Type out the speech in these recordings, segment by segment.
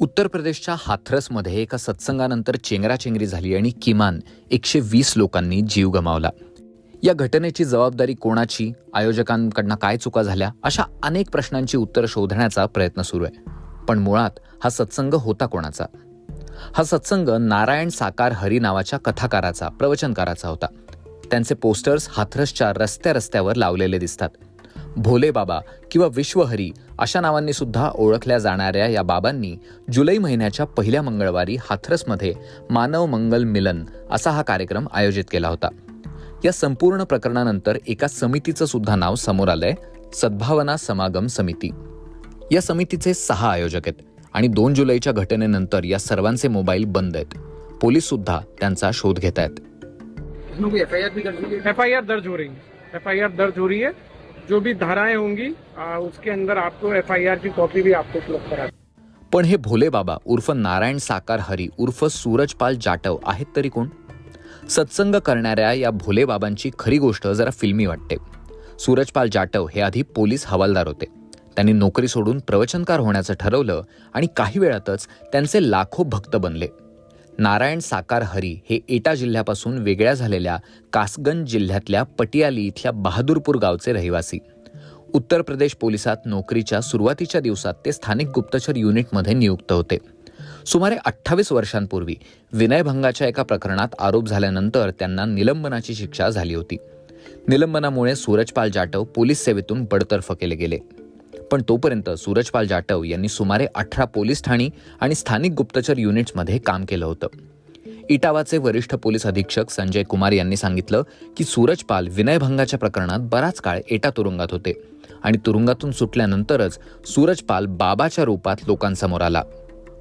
उत्तर प्रदेशच्या हाथरसमध्ये एका सत्संगानंतर चेंगराचेंगरी झाली आणि किमान एकशे वीस लोकांनी जीव गमावला. या घटनेची जबाबदारी कोणाची? आयोजकांकडनं काय चुका झाल्या? अशा अनेक प्रश्नांची उत्तर शोधण्याचा प्रयत्न सुरू आहे. पण मुळात हा सत्संग होता कोणाचा? हा सत्संग नारायण साकार हरी नावाच्या कथाकाराचा प्रवचनकाराचा होता. त्यांचे पोस्टर्स हाथरसच्या रस्त्या रस्त्यावर लावलेले दिसतात. भोले बाबा किंवा विश्वहरी अशा नावांनी सुद्धा ओळखल्या जाणाऱ्या या बाबांनी जुलै महिन्याच्या पहिल्या मंगळवारी हाथरसमध्ये मानव मंगल मिलन असा हा कार्यक्रम आयोजित केला होता. या संपूर्ण प्रकरणानंतर एका समितीचं सुद्धा नाव समोर आलंय सद्भावना समागम समिती. या समितीचे सहा आयोजक आहेत आणि दोन जुलैच्या घटनेनंतर या सर्वांचे मोबाईल बंद आहेत. पोलीस सुद्धा त्यांचा शोध घेत आहेत इसमें दर्ज हो रही है एफ दर्ज हो रही है जो भी धाराएं होंगी आ, उसके अंदर आपको एफ की कॉपी भी आपको उपलब्ध करा पण हे भोले बाबा उर्फ नारायण साकार हरी उर्फ सूरजपाल जाटव आहेत तरी कोण? सत्संग करणाऱ्या या भोले बाबांची खरी गोष्ट जरा फिल्मी वाटते. सूरजपाल जाटव हे आधी पोलीस हवालदार होते. त्यांनी नोकरी सोडून प्रवचनकार होण्याचं ठरवलं आणि काही वेळातच त्यांचे लाखो भक्त बनले. नारायण साकार हरी हे एटा जिल्ह्यापासून वेगळ्या झालेल्या कासगंज जिल्ह्यातल्या पटियाली इथल्या बहादूरपूर गावचे रहिवासी. उत्तर प्रदेश पोलिसात नोकरीच्या सुरुवातीच्या दिवसात ते स्थानिक गुप्तचर युनिटमध्ये नियुक्त होते. सुमारे अठ्ठावीस वर्षांपूर्वी विनयभंगाच्या एका प्रकरणात आरोप झाल्यानंतर त्यांना निलंबनाची शिक्षा झाली होती. निलंबनामुळे सूरजपाल जाटव पोलीस सेवेतून बडतर्फ केले गेले. पण तोपर्यंत सूरजपाल जाटव यांनी सुमारे अठरा पोलीस ठाणी आणि स्थानिक गुप्तचर युनिट्समध्ये काम केलं होतं. इटावाचे वरिष्ठ पोलीस अधीक्षक संजय कुमार यांनी सांगितलं की सूरजपाल विनयभंगाच्या प्रकरणात बराच काळ एटा तुरुंगात होते आणि तुरुंगातून सुटल्यानंतरच सूरजपाल बाबाच्या रूपात लोकांसमोर आला.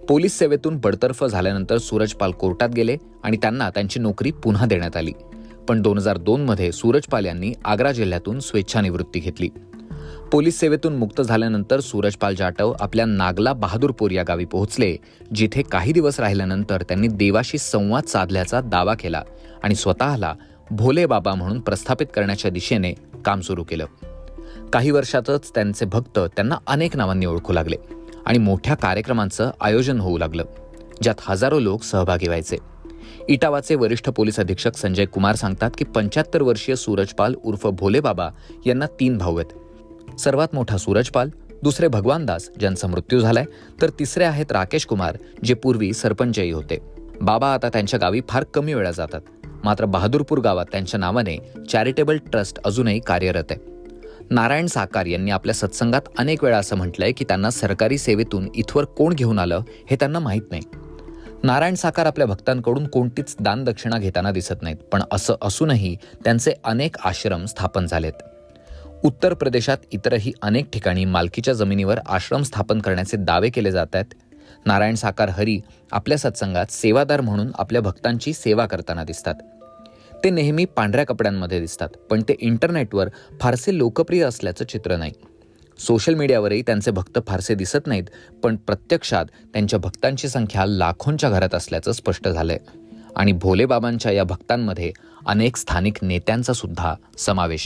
पोलीस सेवेतून बडतर्फ झाल्यानंतर सूरजपाल कोर्टात गेले आणि त्यांना त्यांची नोकरी पुन्हा देण्यात आली. पण दोन हजार दोनमध्ये सूरजपाल यांनी आग्रा जिल्ह्यातून स्वेच्छानिवृत्ती घेतली. पोलीस सेवेतून मुक्त झाल्यानंतर सूरजपाल जाटव आपल्या नागला बहादूरपूर या गावी पोहोचले जिथे काही दिवस राहिल्यानंतर त्यांनी देवाशी संवाद साधल्याचा दावा केला आणि स्वतःला भोले बाबा म्हणून प्रस्थापित करण्याच्या दिशेने काम सुरू केलं. काही वर्षातच त्यांचे भक्त त्यांना अनेक नावांनी ओळखू लागले आणि मोठ्या कार्यक्रमांचं आयोजन होऊ लागलं ज्यात हजारो लोक सहभागी व्हायचे. इटावाचे वरिष्ठ पोलीस अधीक्षक संजय कुमार सांगतात की पंच्याहत्तर वर्षीय सूरजपाल उर्फ भोले बाबा यांना तीन भाऊ आहेत. सर्वात मोठा सूरजपाल दुसरे भगवानदास ज्यांचा मृत्यू झालाय तर तिसरे आहेत राकेश कुमार जे पूर्वी सरपंचही होते. बाबा आता त्यांच्या गावी फार कमी वेळा जातात. मात्र बहादूरपूर गावात त्यांच्या नावाने चॅरिटेबल ट्रस्ट अजूनही कार्यरत आहे. नारायण साकार यांनी आपल्या सत्संगात अनेक वेळा असं म्हटलंय की त्यांना सरकारी सेवेतून इथवर कोण घेऊन आलं हे त्यांना माहीत नाही. नारायण साकार आपल्या भक्तांकडून कोणतीच दानदक्षिणा घेताना दिसत नाहीत पण असं असूनही त्यांचे अनेक आश्रम स्थापन झालेत. उत्तर प्रदेशात इतरही अनेक ठिकाणी मालकीच्या जमिनीवर आश्रम स्थापन करण्याचे दावे केले जात आहेत. नारायण साकार हरी आपल्या सत्संगात सेवादार म्हणून आपल्या भक्तांची सेवा करताना दिसतात. ते नेहमी पांढऱ्या कपड्यांमध्ये दिसतात पण ते इंटरनेटवर फारसे लोकप्रिय असल्याचं चित्र नाही. सोशल मीडियावरही त्यांचे भक्त फारसे दिसत नाहीत पण प्रत्यक्षात त्यांच्या भक्तांची संख्या लाखोंच्या घरात असल्याचं स्पष्ट झालंय. आणि भोलेबाबांच्या या भक्तांमध्ये अनेक स्थानिक नेत्यांचा सुद्धा समावेश आहे.